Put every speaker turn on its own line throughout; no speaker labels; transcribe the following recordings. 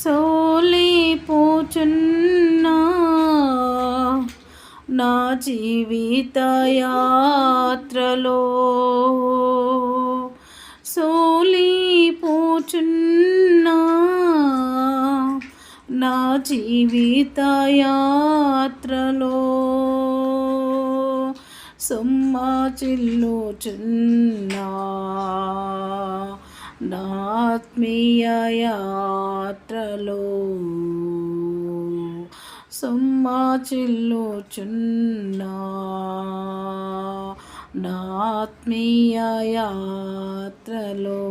సోలిపోచున్నా నా జీవిత యాత్రలో సోలిపోచున్నా నా జీవిత యాత్రలో సొమ్మా చిల్లుచున్నా నా ఆత్మీయ పాత్రలో. సుమ్మా చిల్లుచున్నా. నా ఆత్మీయ యాత్రలో.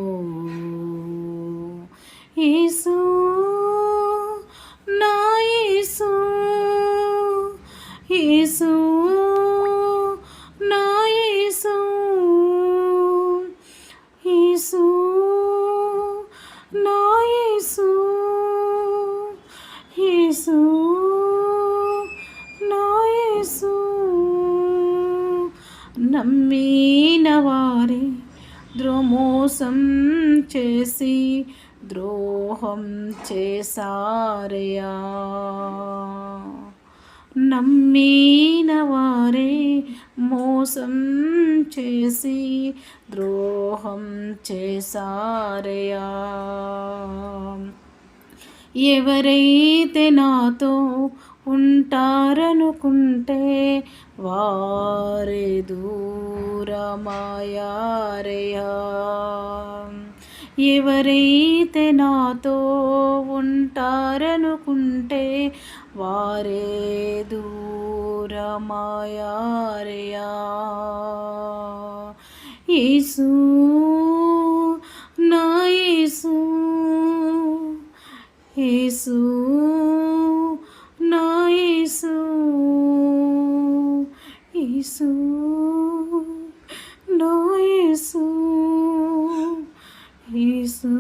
ఈ యేసు నా యేసు నమ్మిన వారి ద్రోమోసం చేసి ద్రోహం చేసారయా నమ్మిన వారే మోసం చేసి ద్రోహం చేసారయా ఎవరైతే నాతో ఉంటారనుకుంటే వారే దూరమాయారయా ఎవరైతే నాతో ఉంటారనుకుంటే వారే దూరమాయారయా యేసు నా యేసు. യേശു നായേശു യേശു നായേശു യേശു